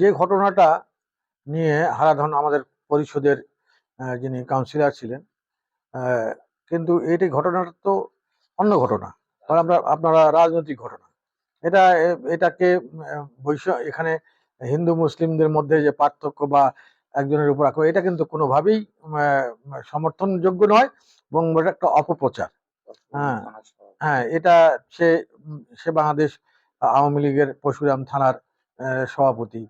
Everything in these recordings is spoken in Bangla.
যে ঘটনাটা নিয়ে হারাধন আমাদের পরিষদের যিনি কাউন্সিলর ছিলেন কিন্তু এটি ঘটনাটা তো অন্য ঘটনা আমরা, আপনারা রাজনৈতিক ঘটনা। এটা, এটাকে বৈশ্য এখানে হিন্দু মুসলিমদের মধ্যে যে পার্থক্য বা একজনের উপর আক্রমণ, এটা কিন্তু কোনোভাবেই সমর্থনযোগ্য নয়, এবং এটা একটা অপপ্রচার। হ্যাঁ হ্যাঁ এটা সে সে বাংলাদেশ আওয়ামী লীগের পরশুরাম থানার সভাপতি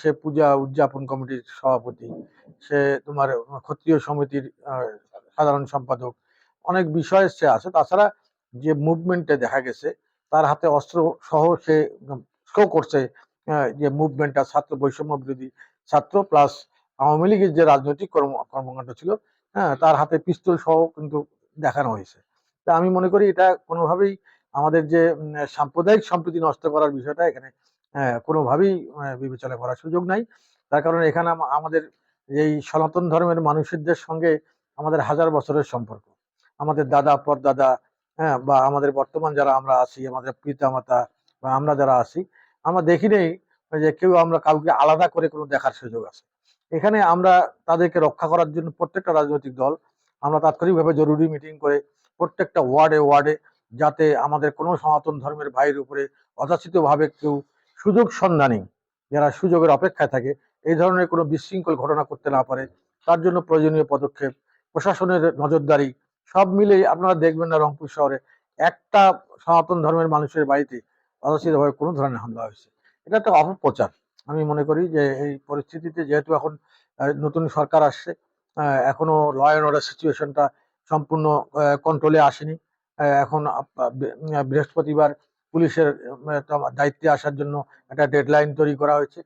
সে পূজা উদযাপন কমিটির সভাপতি, সে তোমার ক্ষত্রিয় সমিতির সাধারণ সম্পাদক। অনেক বিষয় সে আছে। তাছাড়া যে মুভমেন্টে দেখা গেছে, তার হাতে অস্ত্র সহ সে শো করছে যে মুভমেন্টটা ছাত্র বৈষম্য বিরোধী ছাত্র প্লাস আওয়ামী লীগের যে রাজনৈতিক কর্ম, কর্মকাণ্ড ছিল হ্যাঁ তার হাতে পিস্তল সহ কিন্তু দেখানো হয়েছে। তা আমি মনে করি এটা কোনোভাবেই আমাদের যে সাম্প্রদায়িক সম্প্রীতি নষ্ট করার বিষয়টা এখানে কোনোভাবেই বিবেচনা করার সুযোগ নাই। তার কারণে এখানে আমাদের এই সনাতন ধর্মের মানুষদের সঙ্গে আমাদের হাজার বছরের সম্পর্ক। আমাদের দাদা, পরদাদা হ্যাঁ বা আমাদের বর্তমান যারা আমরা আছি, আমাদের পিতা মাতা বা আমরা যারা আছি, আমরা দেখি নেই যে কেউ আমরা কাউকে আলাদা করে কোনো দেখার সুযোগ আছে। এখানে আমরা তাদেরকে রক্ষা করার জন্য প্রত্যেকটা রাজনৈতিক দল, আমরা তাৎক্ষণিকভাবে জরুরি মিটিং করে প্রত্যেকটা ওয়ার্ডে ওয়ার্ডে যাতে আমাদের কোনো সনাতন ধর্মের ভাইয়ের উপরে অযাচিতভাবে কেউ সুযোগ সন্ধানী যারা সুযোগের অপেক্ষায় থাকে, এই ধরনের কোনো বিশৃঙ্খল ঘটনা করতে না পারে। তার জন্য প্রয়োজনীয় পদক্ষেপ, প্রশাসনের নজরদারি, সব মিলেই আপনারা দেখবেন না রংপুর শহরে একটা সনাতন ধর্মের মানুষের বাড়িতে অযাচিতভাবে কোনো ধরনের হামলা হয়েছে। এটা একটা অপপ্রচার। আমি মনে করি যে এই পরিস্থিতিতে যেহেতু এখন নতুন সরকার আসছে এখনও ল অ্যান্ড অর্ডার সিচুয়েশনটা সম্পূর্ণ কন্ট্রোলে আসেনি। এখন বৃহস্পতিবার পুলিশের দায়িত্বে আসার জন্য একটা ডেডলাইন তৈরি করা হয়েছে।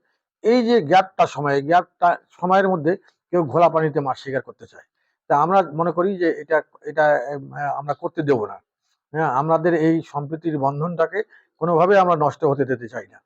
এই যে গ্যাপটা সময় গ্যাপটা সময়ের মধ্যে কেউ ঘোলা পানিতে মাছ শিকার করতে চায়। তা আমরা মনে করি যে এটা এটা আমরা করতে দেব না। হ্যাঁ আমাদের এই সম্প্রীতির বন্ধনটাকে কোনোভাবে আমরা নষ্ট হতে দিতে চাই না।